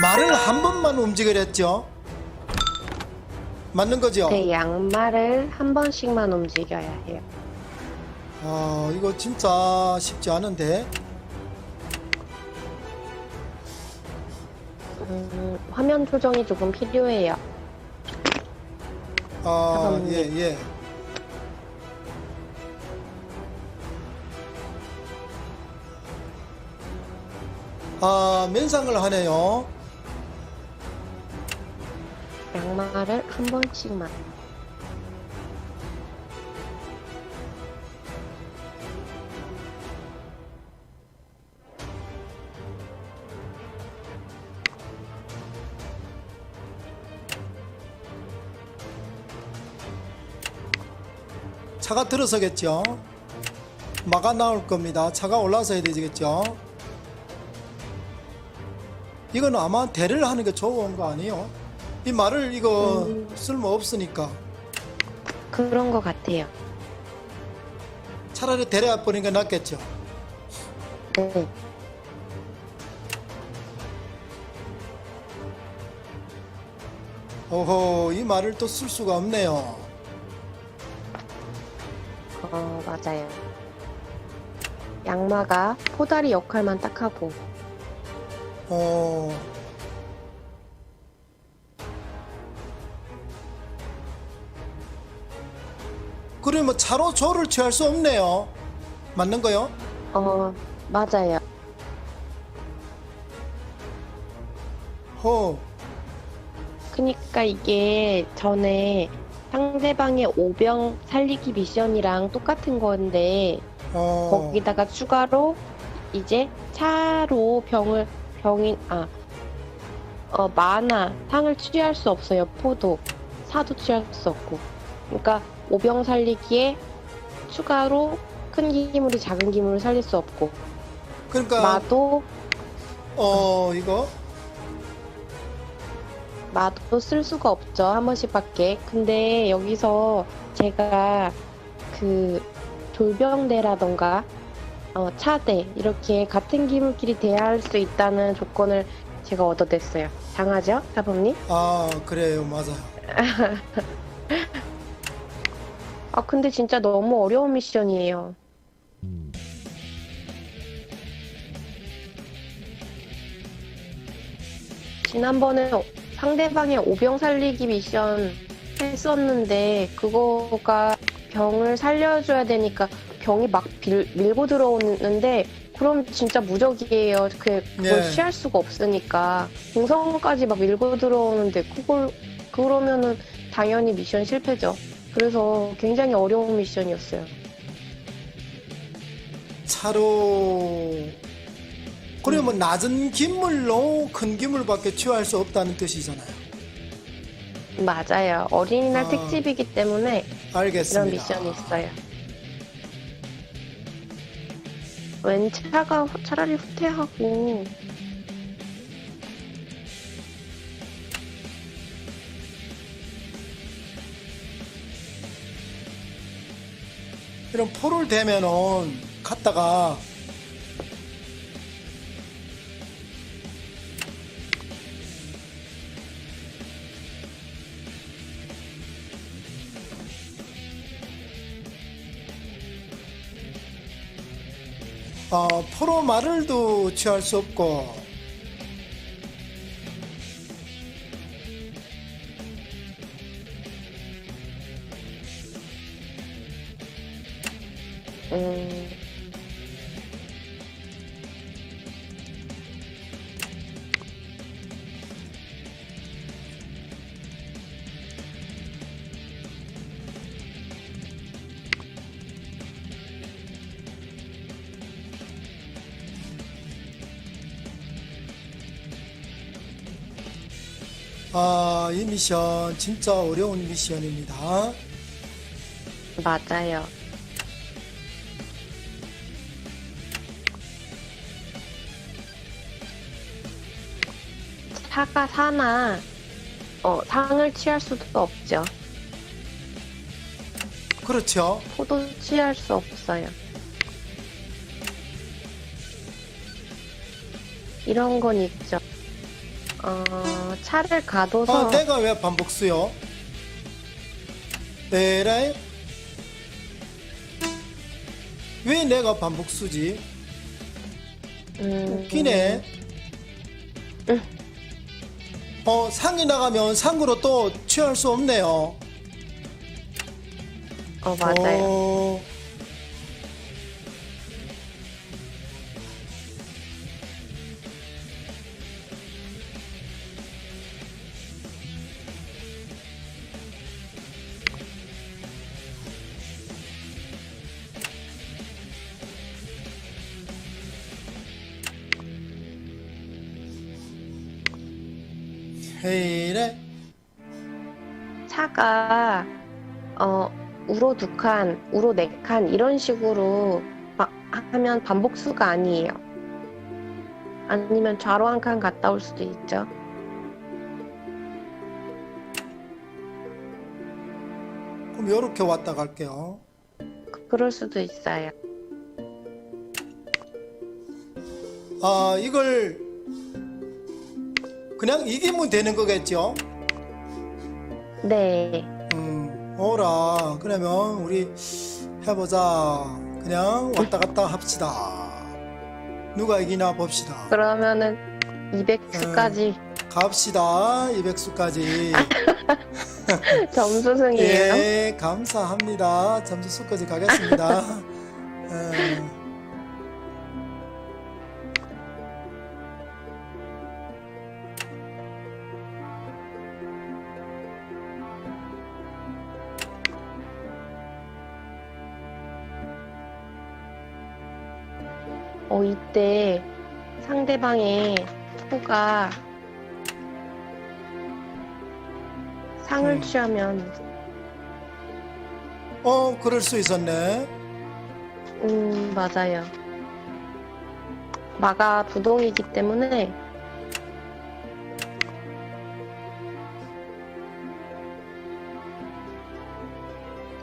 말을 한 번만 움직이랬죠. 맞는 거죠? 네, 양말을 한 번씩만 움직여야 해요. 아, 이거 진짜 쉽지 않은데. 음, 화면 조정이 조금 필요해요. 아, 잠깐만요. 예, 예. 아, 면상을 하네요. 양말을 한 번씩만. 차가 들어서겠죠. 마가 나올 겁니다. 차가 올라서야 되겠죠. 이건 아마 대를 하는 게 좋은 거 아니에요? 이 말을 이거 음. 쓸모 없으니까 그런 것 같아요. 차라리 대를 버리는 게 낫겠죠. 네. 오호, 이 말을 또 쓸 수가 없네요. 어, 맞아요. 양마가 포다리 역할만 딱 하고. 어, 그러면 차로 조를 취할 수 없네요. 맞는 거요? 어, 맞아요. 호, 그니까 이게 전에 상대방의 오병 살리기 미션이랑 똑같은 건데, 어, 거기다가 추가로 이제 차로 병을, 병인, 아, 어, 만화, 상을 취할 수 없어요. 포도, 사도 취할 수 없고. 그러니까 오병 살리기에 추가로 큰 기물이 작은 기물을 살릴 수 없고, 그러니까 마도, 어 이거 마도 쓸 수가 없죠. 한 번씩밖에. 근데 여기서 제가 그 돌병대라던가 어, 차대 이렇게 같은 기물끼리 대화할 수 있다는 조건을 제가 얻어냈어요. 장하죠, 사범님? 아 그래요 맞아요. 아 근데 진짜 너무 어려운 미션이에요. 지난번에 상대방의 오병 살리기 미션 했었는데 그거가 병을 살려줘야 되니까 병이 막 빌- 밀고 들어오는데 그럼 진짜 무적이에요. 그 그걸 네. 취할 수가 없으니까 공성까지 막 밀고 들어오는데 그걸 그러면은 당연히 미션 실패죠. 그래서 굉장히 어려운 미션이었어요. 차로 그러면 낮은 기물로 큰 기물밖에 취할 수 없다는 뜻이잖아요. 맞아요. 어린이날 아. 특집이기 때문에 알겠습니다. 이런 미션이 있어요. 왠 차가 후- 차라리 후퇴하고 이런 포를 대면은 갔다가 어, 포로 말을도 취할 수 없고 음, 아, 이 미션 진짜 어려운 미션입니다. 맞아요. 차가 사나 어, 상을 취할 수도 없죠. 그렇죠. 포도 취할 수 없어요. 이런 건 있죠. 어, 어, 차를 가둬서 아, 내가 왜 반복수요? 에라이? 왜 내가 반복수지? 음, 웃기네. 응. 어, 상이 나가면 상으로 또 취할 수 없네요. 어 맞아요. 어, 헤이래. 차가 어 우로 두 칸, 우로 네 칸 이런 식으로 막 하면 반복수가 아니에요. 아니면 좌로 한 칸 갔다 올 수도 있죠. 그럼 요렇게 왔다 갈게요. 그- 그럴 수도 있어요. 아, 이걸 그냥 이기면 되는 거겠죠? 네. 음, 오라. 그러면 우리 해보자. 그냥 왔다 갔다 합시다. 누가 이기나 봅시다. 그러면은 200수까지 갑시다. 200수까지. 점수승이에요. 예, 감사합니다. 점수 수까지 가겠습니다. 에, 이때 상대방의 후가 상을 음. 취하면 어, 그럴 수 있었네. 음, 맞아요. 마가 부동이기 때문에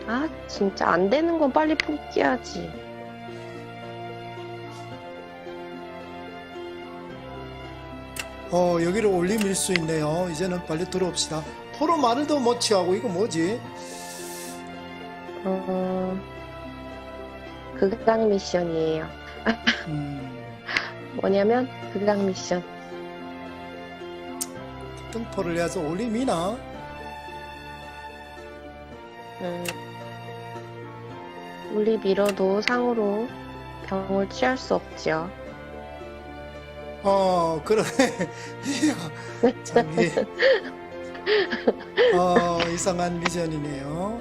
아, 진짜 안 되는 건 빨리 포기하지. 어, 여기를 올림일 수 있네요. 이제는 빨리 들어옵시다. 포로 말을도 못 취하고 이거 뭐지? 어, 극강 미션이에요. 음, 뭐냐면 극강 미션. 등포를 해서 올림이나? 음, 우리 밀어도 상으로 병을 취할 수 없죠. 어, 그러네. 참, 이, 어, 이상한 미션이네요.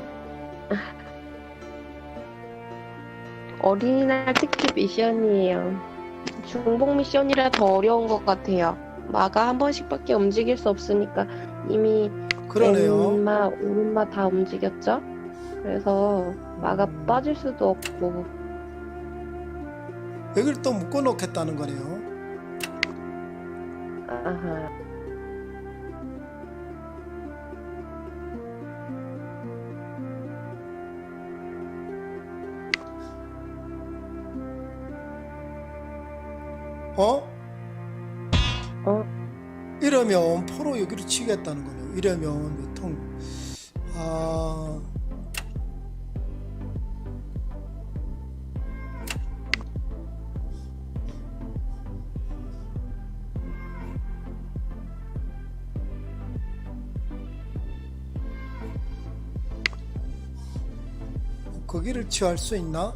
어린이날 특집 미션이에요. 중복 미션이라 더 어려운 것 같아요. 마가 한 번씩밖에 움직일 수 없으니까 이미 그러네요. 왼마, 오른마 다 움직였죠? 그래서 마가 음. 빠질 수도 없고 여기를 또 묶어 놓겠다는 거네요. 아하. 어? 어? 이러면 포로 여기를 치겠다는 거네요. 이러면 몇 통? 아, 거기를 취할 수 있나?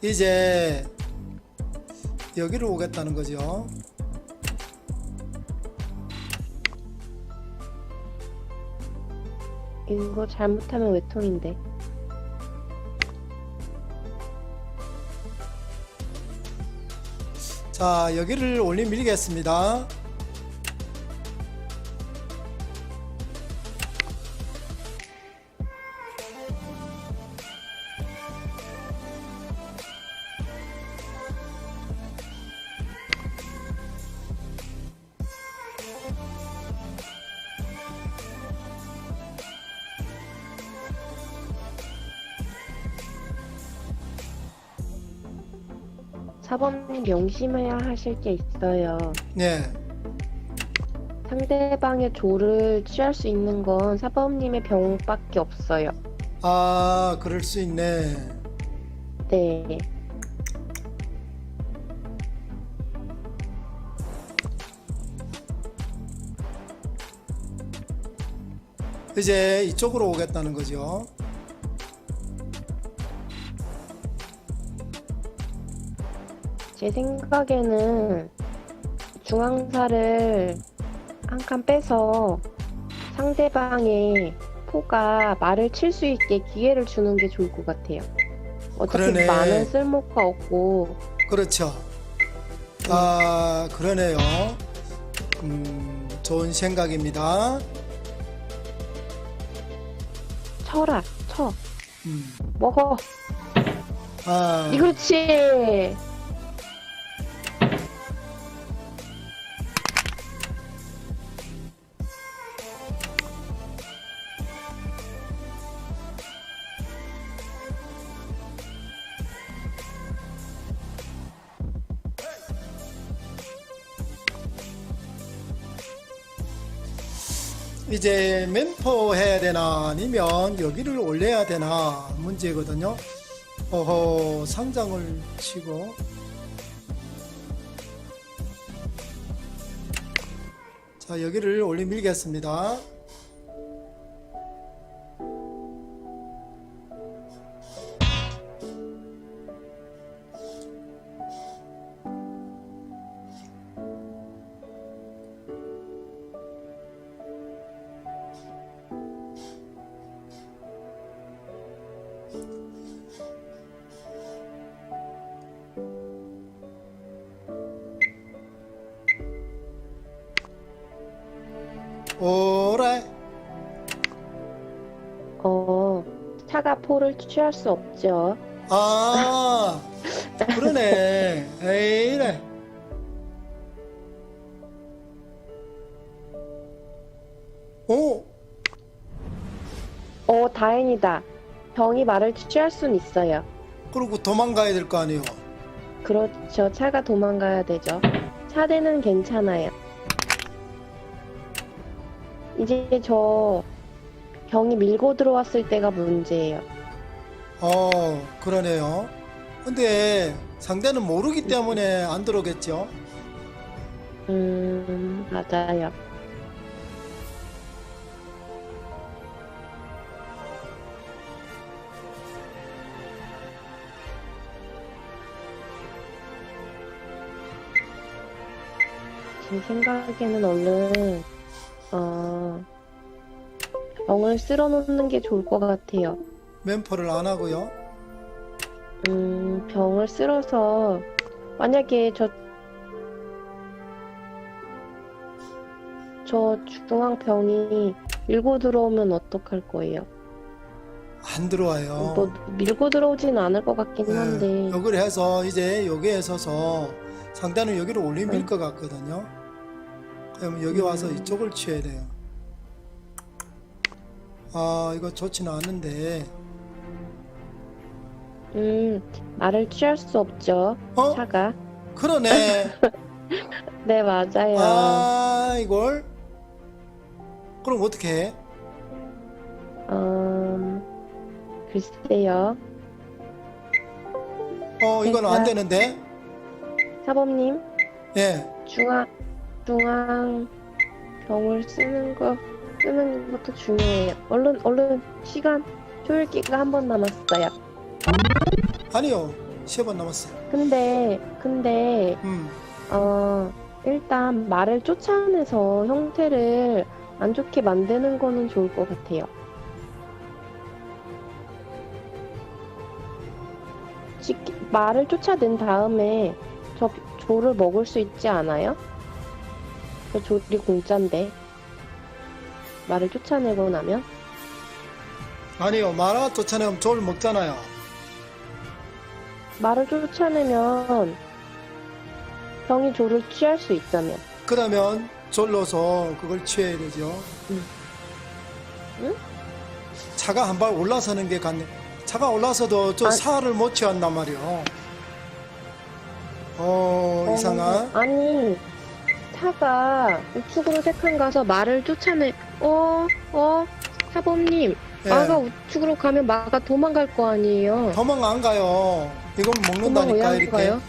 이제 여기로 오겠다는 거죠. 이거 잘못하면 외통인데. 자, 여기를 올림 밀겠습니다. 사범님 명심해야 하실 게 있어요. 네. 상대방의 조를 취할 수 있는 건 사범님의 병밖에 없어요. 아, 그럴 수 있네. 네. 이제 이쪽으로 오겠다는 거죠. 제 생각에는 중앙사를 한 칸 빼서 상대방의 포가 말을 칠 수 있게 기회를 주는 게 좋을 것 같아요. 어차피 그러네. 많은 쓸모가 없고 그렇죠. 아, 그러네요. 음, 좋은 생각입니다. 쳐라 쳐 음, 먹어 아, 이 그렇지 이제 멘포 해야 되나 아니면 여기를 올려야 되나 문제거든요. 어허, 상장을 치고 자, 여기를 올리 밀겠습니다. 포를 취할 수 없죠. 아, 그러네. 에이래. 오, 어 다행이다. 병이 말을 취할 순 있어요. 그리고 도망가야 될 거 아니에요. 그렇죠. 차가 도망가야 되죠. 차대는 괜찮아요. 이제 저 병이 밀고 들어왔을 때가 문제예요 어, 그러네요. 근데 상대는 모르기 때문에 안 들어오겠죠. 음 맞아요 제 생각에는 얼른 어 병을 쓸어 놓는 게 좋을 것 같아요. 멘포를 안 하고요. 음 병을 쓸어서 만약에 저 저 중앙 병이 밀고 들어오면 어떡할 거예요? 안 들어와요. 뭐 밀고 들어오지는 않을 것 같긴 네, 한데 여기를 해서 이제 여기에 서서 상대는 여기를 올림밀 네. 것 같거든요. 그럼 여기 와서 음. 이쪽을 취해야 돼요. 아, 이거 좋지는 않은데. 음 말을 취할 수 없죠 어? 차가 그러네. 네 맞아요 아, 이걸? 그럼 어떻게 해? 음 글쎄요 어, 이건 안 되는데? 사범님 예. 중앙 중앙 병을 쓰는 거 쓰는 것도 중요해요 얼른 얼른 시간 초읽기가 한 번 남았어요 아니요. 세 번 남았어요. 근데 근데 음. 어, 일단 말을 쫓아내서 형태를 안 좋게 만드는 거는 좋을 것 같아요. 지- 말을 쫓아낸 다음에 저 조를 먹을 수 있지 않아요? 저 조리 공짜인데. 말을 쫓아내고 나면? 아니요. 마라 쫓아내면 졸 먹잖아요. 말을 쫓아내면 병이 조를 취할 수 있다면. 그러면 졸로서 그걸 취해야 되죠. 음. 응? 차가 한 발 올라서는 게 같네. 차가 올라서도 저 아. 살을 못 취한단 말이요. 어, 이상한. 아니 차가 우측으로 세칸 가서 말을 쫓아내. 어, 어, 사범님, 예. 마가 우측으로 가면 마가 도망갈 거 아니에요. 도망 안 가요. 이건 먹는다니까 이렇게. 가요?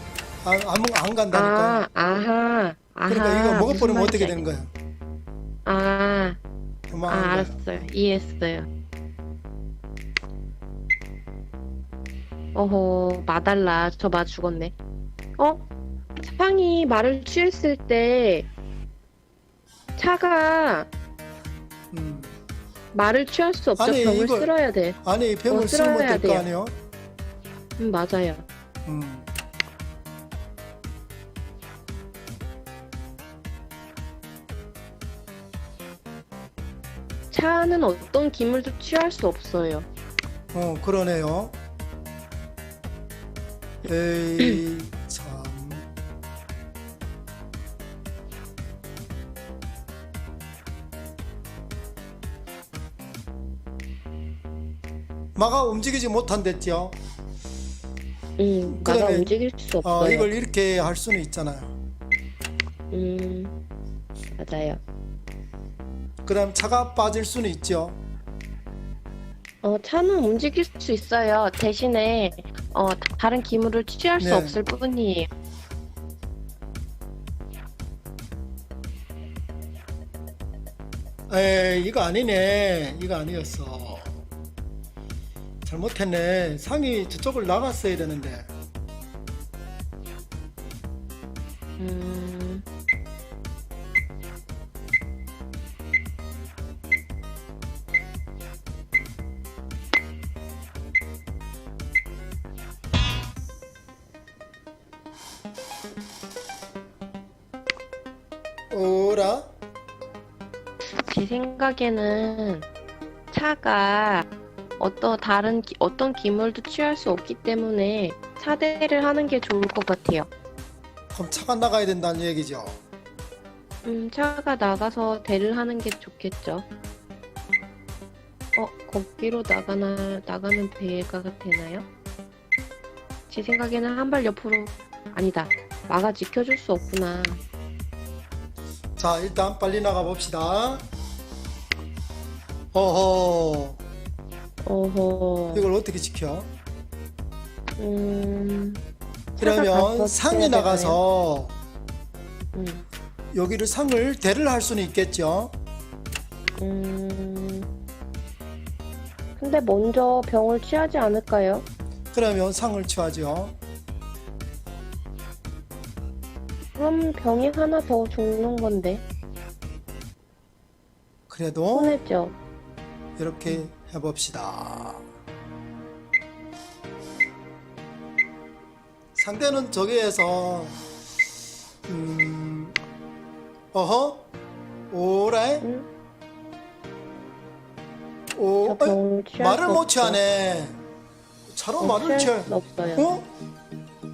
안, 안, 간다니까. 아, 아하, 아하. 그러니까 이거 먹어버리면 어떻게 되는 거야? 알- 아, 도망 아, 안 가요. 알았어요. 이해했어요. 어허, 마달라. 저 마 죽었네. 어? 상이 말을 취했을 때 차가 음. 말을 취할 수 없죠. 아니, 병을 이걸- 쓸어야 돼. 아니 병을 어, 쓰면 쓸어야 될거 돼요. 아니에요? 음, 맞아요. 음. 차는 어떤 기물도 취할 수 없어요. 어 그러네요. 에이 참. 마가 움직이지 못한댔죠. 음, 그다음에, 움직일 수 없어요. 어, 이걸 이렇게 할 수는 있잖아요. 음, 맞아요. 그다음 차가 빠질 수는 있죠. 어, 차는 움직일 수 있어요. 대신에 어, 다- 다른 기물을 취할 수 네. 없을 뿐이에요. 에이 이거 아니네. 이거 아니었어. 잘못했네. 상이 저쪽을 나갔어야 되는데. 음, 오라. 제 생각에는 차가 어떤 다른 기- 어떤 기물도 취할 수 없기 때문에 차대를 하는 게 좋을 것 같아요. 그럼 차가 나가야 된다는 얘기죠. 음, 차가 나가서 대를 하는 게 좋겠죠. 어, 거기로 나가나, 나가는 배가 되나요? 제 생각에는 한 발 옆으로, 아니다. 마가 지켜줄 수 없구나. 자, 일단 빨리 나가 봅시다. 어허, 어허. 이걸 어떻게 지켜? 음. 그러면 되나요? 나가서 음. 여기를 상을 대를 할 수는 있겠죠. 음. 근데 먼저 병을 취하지 않을까요? 그러면 상을 취하죠. 그럼 병이 하나 더 죽는 건데. 그래도 손해죠. 이렇게 해봅시다. 상대는 저기에서 음, 어허, 오래, 응? 오, 저 어이, 병을 취할 말을 수 못. 취하네. 차로 어, 말을 취할, 취할 수 없어요. 어?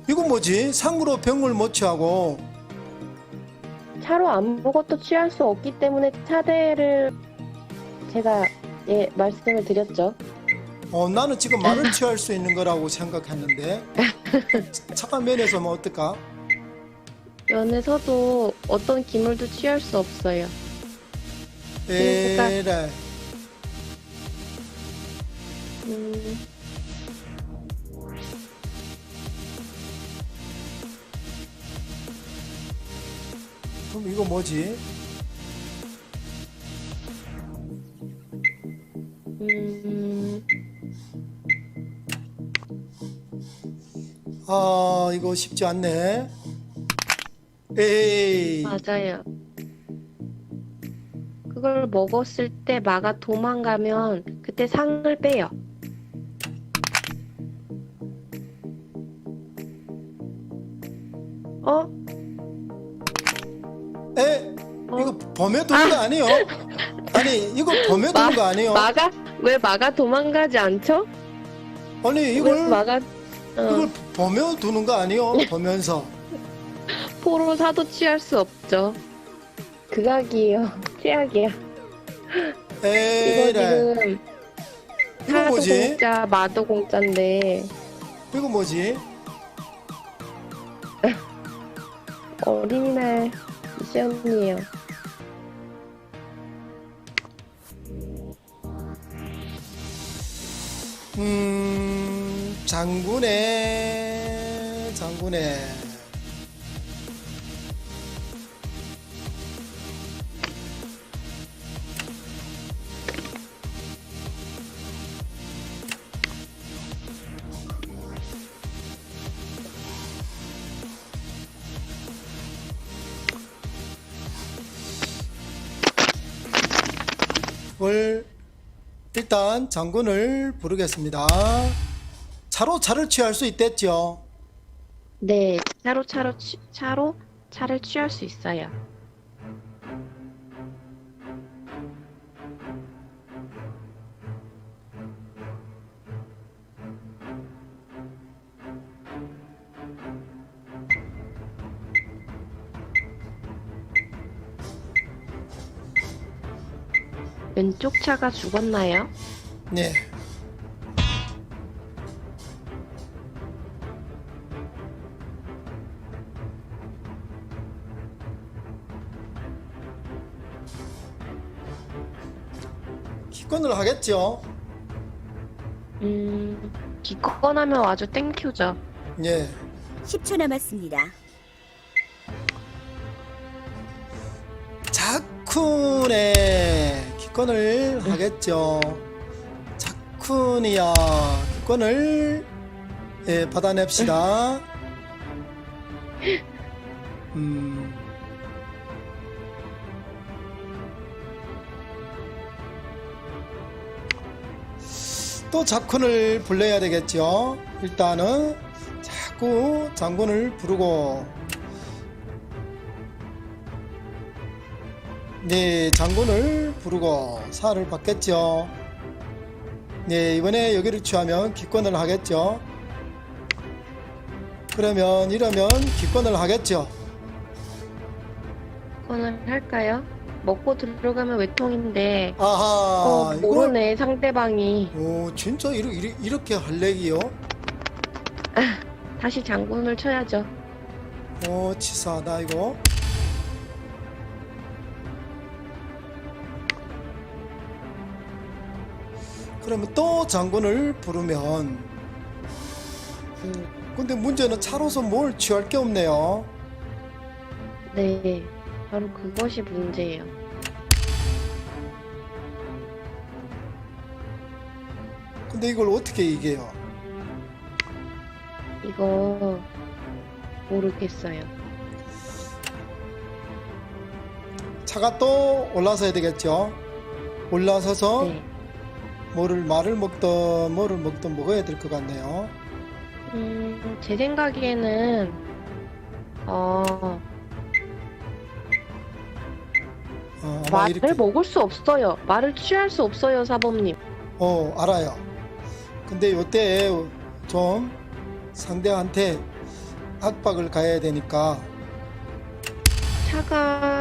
이건 뭐지? 상으로 병을 못 취하고 차로 아무것도 취할 수 없기 때문에 차대를 제가 예 말씀을 드렸죠. 어, 나는 지금 말을 취할 수 있는 거라고 생각했는데 착한 면에서 뭐 어떨까? 면에서도 어떤 기물도 취할 수 없어요. 에라이. 음, 그럼 이거 뭐지? 음, 아 이거 쉽지 않네. 에이. 맞아요. 그걸 먹었을 때 마가 도망가면 그때 상을 빼요. 어? 에? 어? 이거 범에 두는 거 아니에요? 아니 이거 범에 두는 거 아니에요? 마가 왜 마가 도망가지 않죠? 아니 왜 이걸 마가 어, 이걸 범에 두는 거 아니에요? 보면서 포로 사도 취할 수 없죠. 극악이에요. 최악이야. 이거. 지금 이거 사도 뭐지? 공짜, 마도 공짜인데 이거 뭐지? 어린이날 미션이에요. 음, 장군의, 장군의. 일단 장군을 부르겠습니다. 차로 차를 취할 수 있댔죠. 네, 차로 차로 취- 차로 차를 취할 수 있어요. 왼쪽 차가 죽었나요? 네. 기권을 하겠죠. 음, 기권하면 아주 땡큐죠. 예. 10초 남았습니다. 자쿤의 기권을 하겠죠. 자쿤이야 기권을 예, 받아냅시다. 음. 또 자쿤을 불러야 되겠죠. 일단은 자꾸 장군을 부르고 네, 장군을 부르고 사를 받겠죠. 네, 이번에 여기를 취하면 기권을 하겠죠. 그러면 이러면 기권을 하겠죠. 기권을 할까요? 먹고 들어가면 외통인데, 아하, 어, 모르네, 상대방이. 오, 진짜 이렇게, 이렇게, 이렇게 할래기요? 다시 장군을 쳐야죠. 오, 치사하다 이거. 그러면 또 장군을 부르면 음, 근데 문제는 차로서 뭘 취할 게 없네요. 네, 바로 그것이 문제예요. 근데 이걸 어떻게 이겨요? 이거 모르겠어요. 차가 또 올라서야 되겠죠. 올라서서 네. 뭐를 말을 먹던 뭐를 먹던 먹어야 될 것 같네요. 음, 제 생각에는 어, 어, 아마 말을 이렇게 먹을 수 없어요. 말을 취할 수 없어요, 사범님. 어 알아요. 근데 요때 좀 상대한테 압박을 가해야 되니까 차가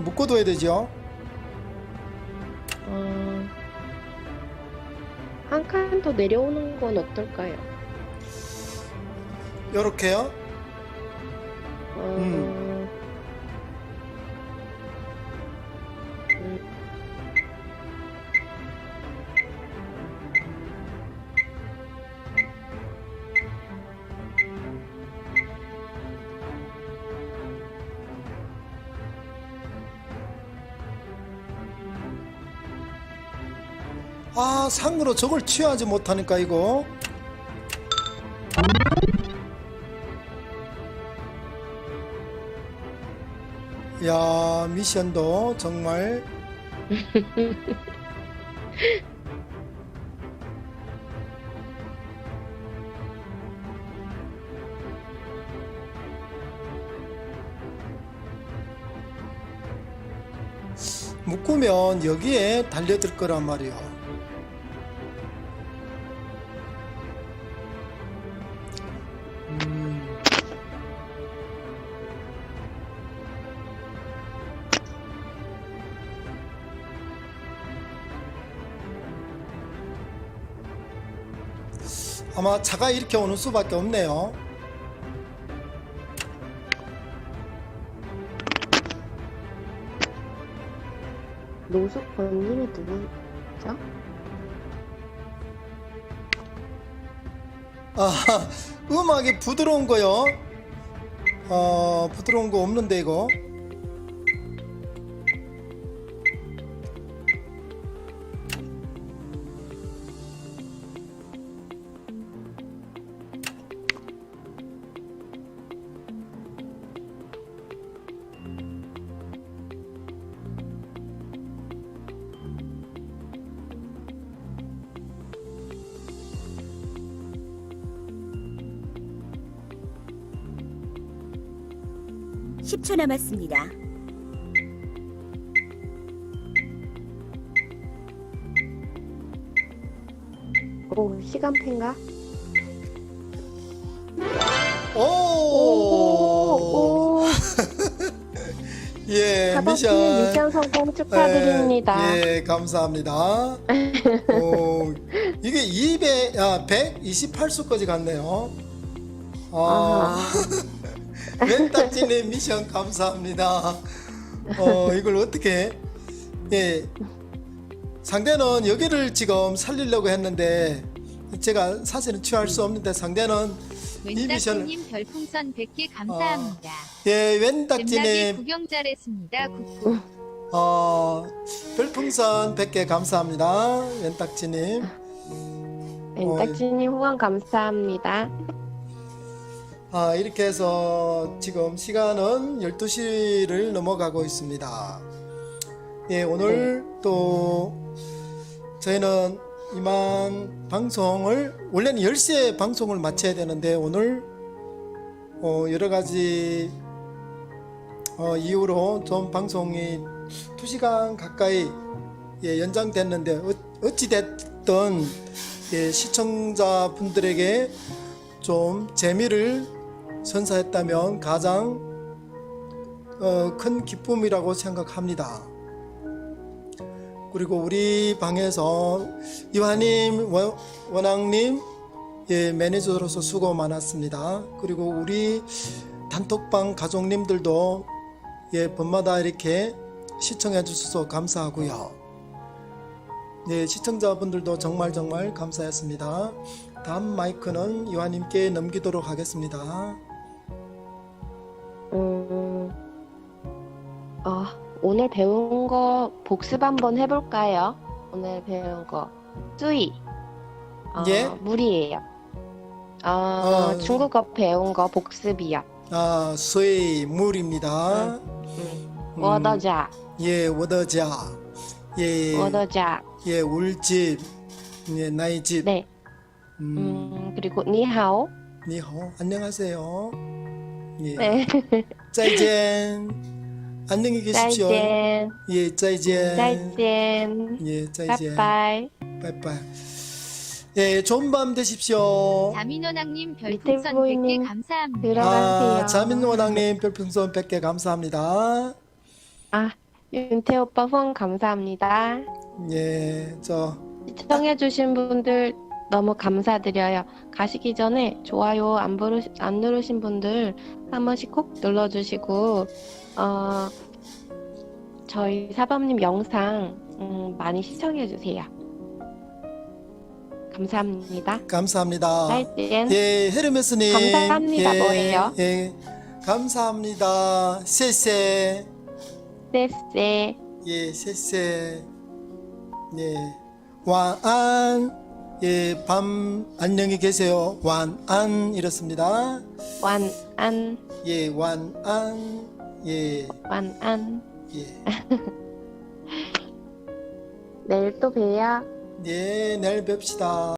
묶어둬야 되죠. 어, 한 칸 더 내려오는 건 어떨까요? 요렇게요. 어, 음. 음, 아 상으로 저걸 취하지 못하니까 이거 야 미션도 정말 묶으면 여기에 달려들 거란 말이야. 아마 차가 이렇게 오는 수밖에 없네요. 노숙 번님이 누구죠? 아, 음악이 부드러운 거요. 어, 부드러운 거 없는데 이거. 십초 남았습니다. 오, 시간팬가? 오! 오, 오. 예, 미션. 미션 성공 축하드립니다. 예, 예, 감사합니다. 오, 이게 200, 아, 128수까지 갔네요. 아, 아, 왼딱지님 미션 감사합니다. 어, 이걸 어떻게, 예, 상대는 여기를 지금 살리려고 했는데, 제가 사실은 취할 수 없는데 상대는 이 미션을, 왼딱지님 별풍선 100개 감사합니다. 예, 왼딱지님, 구경 잘했습니다. 굿굿. 어, 별풍선 100개 감사합니다. 왼딱지님. 왼딱지님 후원 감사합니다. 아, 이렇게 해서 지금 시간은 12시를 넘어가고 있습니다. 예, 오늘 또 저희는 이만 방송을 원래는 10시에 방송을 마쳐야 되는데 오늘 어, 여러 가지 어, 이유로 좀 방송이 2시간 가까이 예, 연장됐는데 어, 어찌 됐든 예, 시청자분들에게 좀 재미를 선사했다면 가장 어, 큰 기쁨이라고 생각합니다. 그리고 우리 방에서 이화님, 원- 원앙님, 예, 매니저로서 수고 많았습니다. 그리고 우리 단톡방 가족님들도 예, 밤마다 이렇게 시청해 주셔서 감사하고요. 네, 시청자분들도 정말 정말 감사했습니다. 다음 마이크는 이화님께 넘기도록 하겠습니다. 배운 거 복습 한번 해볼까요? 오늘 배운 거. 쯔이. 어, 예? 물이에요. 어, 어. 중국어 배운 거 복습이요. 아, 수의 물입니다. 음. 음, 워더자, 예, 워더자. 예, 워더자. 예, 울집. 예, 나의 집. 네. 음, 음, 그리고 니하오. 니호, 안녕하세요. 예, 네. 짜이젠. 안녕히 계십시오. 짜이젠. 예, 짜이젠. 짜이젠. 예, 짜이젠. 빠이빠이. 빠이빠이. 예, 좋은 밤 되십시오. 자민원왕님 별풍선 100개 감사합니다. 들어가세요. 아, 자민원왕님 별풍선 100개 감사합니다. 아, 윤태 오빠 후원 감사합니다. 예, 저 시청해주신 분들 너무 감사드려요. 가시기 전에 좋아요 안, 부르, 안 누르신 분들 한 번씩 꼭 눌러주시고, 어, 저희 사범님 영상 음, 많이 시청해주세요. 감사합니다. 감사합니다. 잘 예, 헤르메스님. 감사합니다. 예, 뭐예요? 예, 감사합니다. 세세. 쎄쎄. 예, 세세. 예, 왕안. 예, 밤 안녕히 계세요. 완안 이렇습니다. 완안. 예, 완안. 예. 완안. 예. 내일 또 봬요. 예, 내일 뵙시다.